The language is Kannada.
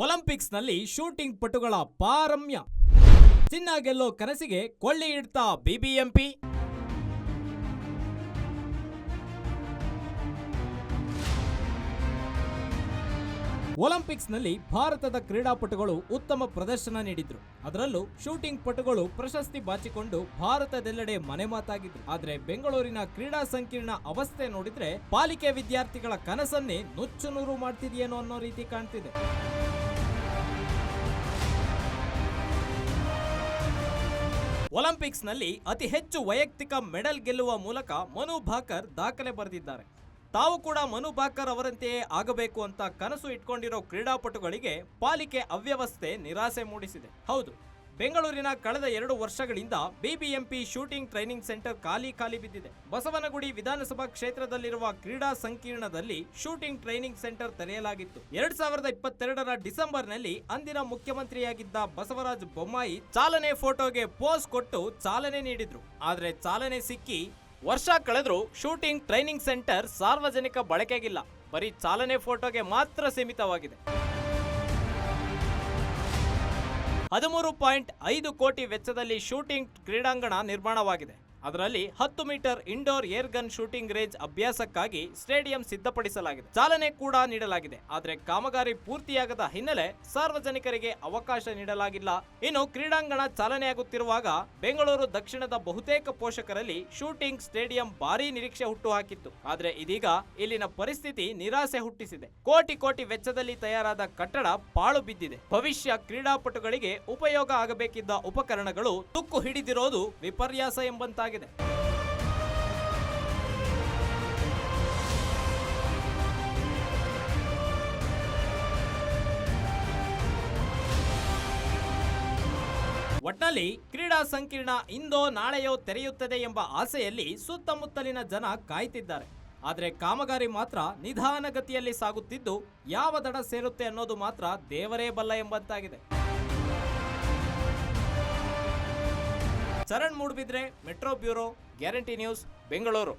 ಒಲಿಂಪಿಕ್ಸ್ನಲ್ಲಿ ಶೂಟಿಂಗ್ ಪಟುಗಳ ಪಾರಮ್ಯ. ಚಿನ್ನ ಗೆಲ್ಲೋ ಕನಸಿಗೆ ಕೊಳ್ಳಿ ಇಡ್ತಾ ಬಿಬಿಎಂಪಿ. ಒಲಿಂಪಿಕ್ಸ್ನಲ್ಲಿ ಭಾರತದ ಕ್ರೀಡಾಪಟುಗಳು ಉತ್ತಮ ಪ್ರದರ್ಶನ ನೀಡಿದ್ರು. ಅದರಲ್ಲೂ ಶೂಟಿಂಗ್ ಪಟುಗಳು ಪ್ರಶಸ್ತಿ ಬಾಚಿಕೊಂಡು ಭಾರತದೆಲ್ಲೆಡೆ ಮನೆ ಮಾತಾಗಿದ್ರು. ಆದರೆ ಬೆಂಗಳೂರಿನ ಕ್ರೀಡಾ ಸಂಕೀರ್ಣ ಅವಸ್ಥೆ ನೋಡಿದ್ರೆ ಪಾಲಿಕೆ ವಿದ್ಯಾರ್ಥಿಗಳ ಕನಸನ್ನೇ ನುಚ್ಚು ನೂರು ಮಾಡ್ತಿದೆಯೇನೋ ಅನ್ನೋ ರೀತಿ ಕಾಣ್ತಿದೆ. ಒಲಿಂಪಿಕ್ಸ್ನಲ್ಲಿ ಅತಿ ಹೆಚ್ಚು ವೈಯಕ್ತಿಕ ಮೆಡಲ್ ಗೆಲ್ಲುವ ಮೂಲಕ ಮನು ಭಾಕರ್ ದಾಖಲೆ ಬರೆದಿದ್ದಾರೆ. ತಾವು ಕೂಡ ಮನು ಭಾಕರ್ ಅವರಂತೆಯೇ ಆಗಬೇಕು ಅಂತ ಕನಸು ಇಟ್ಕೊಂಡಿರೋ ಕ್ರೀಡಾಪಟುಗಳಿಗೆ ಪಾಲಿಕೆ ಅವ್ಯವಸ್ಥೆ ನಿರಾಸೆ ಮೂಡಿಸಿದೆ. ಹೌದು. ಬೆಂಗಳೂರಿನ ಕಳೆದ ಎರಡು ವರ್ಷಗಳಿಂದ ಬಿಬಿಎಂಪಿ ಶೂಟಿಂಗ್ ಟ್ರೈನಿಂಗ್ ಸೆಂಟರ್ ಖಾಲಿ ಖಾಲಿ ಬಿದ್ದಿದೆ. ಬಸವನಗುಡಿ ವಿಧಾನಸಭಾ ಕ್ಷೇತ್ರದಲ್ಲಿರುವ ಕ್ರೀಡಾ ಸಂಕೀರ್ಣದಲ್ಲಿ ಶೂಟಿಂಗ್ ಟ್ರೈನಿಂಗ್ ಸೆಂಟರ್ ತೆರೆಯಲಾಗಿತ್ತು. ಎರಡ್ ಸಾವಿರದ ಇಪ್ಪತ್ತೆರಡರ ಡಿಸೆಂಬರ್ನಲ್ಲಿ ಅಂದಿನ ಮುಖ್ಯಮಂತ್ರಿಯಾಗಿದ್ದ ಬಸವರಾಜ ಬೊಮ್ಮಾಯಿ ಚಾಲನೆ ಫೋಟೋಗೆ ಪೋಸ್ ಕೊಟ್ಟು ಚಾಲನೆ ನೀಡಿದ್ರು. ಆದರೆ ಚಾಲನೆ ಸಿಕ್ಕಿ ವರ್ಷ ಕಳೆದರೂ ಶೂಟಿಂಗ್ ಟ್ರೈನಿಂಗ್ ಸೆಂಟರ್ ಸಾರ್ವಜನಿಕ ಬಳಕೆಗಿಲ್ಲ. ಬರೀ ಚಾಲನೆ ಫೋಟೋಗೆ ಮಾತ್ರ ಸೀಮಿತವಾಗಿದೆ. ಹದಿಮೂರು ಪಾಯಿಂಟ್ ಐದು ಕೋಟಿ ವೆಚ್ಚದಲ್ಲಿ ಶೂಟಿಂಗ್ ಕ್ರೀಡಾಂಗಣ ನಿರ್ಮಾಣವಾಗಿದೆ. ಅದರಲ್ಲಿ ಹತ್ತು metre indoor air gun shooting range ಅಭ್ಯಾಸಕ್ಕಾಗಿ ಸ್ಟೇಡಿಯಂ ಸಿದ್ಧಪಡಿಸಲಾಗಿದೆ. ಚಾಲನೆ ಕೂಡ ನೀಡಲಾಗಿದೆ. ಆದರೆ ಕಾಮಗಾರಿ ಪೂರ್ತಿಯಾಗದ ಹಿನ್ನೆಲೆ ಸಾರ್ವಜನಿಕರಿಗೆ ಅವಕಾಶ ನೀಡಲಾಗಿಲ್ಲ. ಇನ್ನು ಕ್ರೀಡಾಂಗಣ ಚಾಲನೆಯಾಗುತ್ತಿರುವಾಗ ಬೆಂಗಳೂರು ದಕ್ಷಿಣದ ಬಹುತೇಕ ಪೋಷಕರಲ್ಲಿ ಶೂಟಿಂಗ್ ಸ್ಟೇಡಿಯಂ ಭಾರಿ ನಿರೀಕ್ಷೆ ಹುಟ್ಟುಹಾಕಿತ್ತು. ಆದರೆ ಇದೀಗ ಇಲ್ಲಿನ ಪರಿಸ್ಥಿತಿ ನಿರಾಸೆ ಹುಟ್ಟಿಸಿದೆ. ಕೋಟಿ ಕೋಟಿ ವೆಚ್ಚದಲ್ಲಿ ತಯಾರಾದ ಕಟ್ಟಡ ಪಾಳು ಬಿದ್ದಿದೆ. ಭವಿಷ್ಯ ಕ್ರೀಡಾಪಟುಗಳಿಗೆ ಉಪಯೋಗ ಆಗಬೇಕಿದ್ದ ಉಪಕರಣಗಳು ತುಕ್ಕು ಹಿಡಿದಿರೋದು ವಿಪರ್ಯಾಸ ಎಂಬಂತಾಗಿದೆ. ಒಟ್ನಲ್ಲಿ ಕ್ರೀಡಾ ಸಂಕೀರ್ಣ ಇಂದೋ ನಾಳೆಯೋ ತೆರೆಯುತ್ತದೆ ಎಂಬ ಆಸೆಯಲ್ಲಿ ಸುತ್ತಮುತ್ತಲಿನ ಜನ ಕಾಯ್ತಿದ್ದಾರೆ. ಆದರೆ ಕಾಮಗಾರಿ ಮಾತ್ರ ನಿಧಾನಗತಿಯಲ್ಲಿ ಸಾಗುತ್ತಿದ್ದು ಯಾವ ದಡ ಸೇರುತ್ತೆ ಅನ್ನೋದು ಮಾತ್ರ ದೇವರೇ ಬಲ್ಲ ಎಂಬಂತಾಗಿದೆ. Charan Moodbidri metro bureau guarantee news Bengaluru.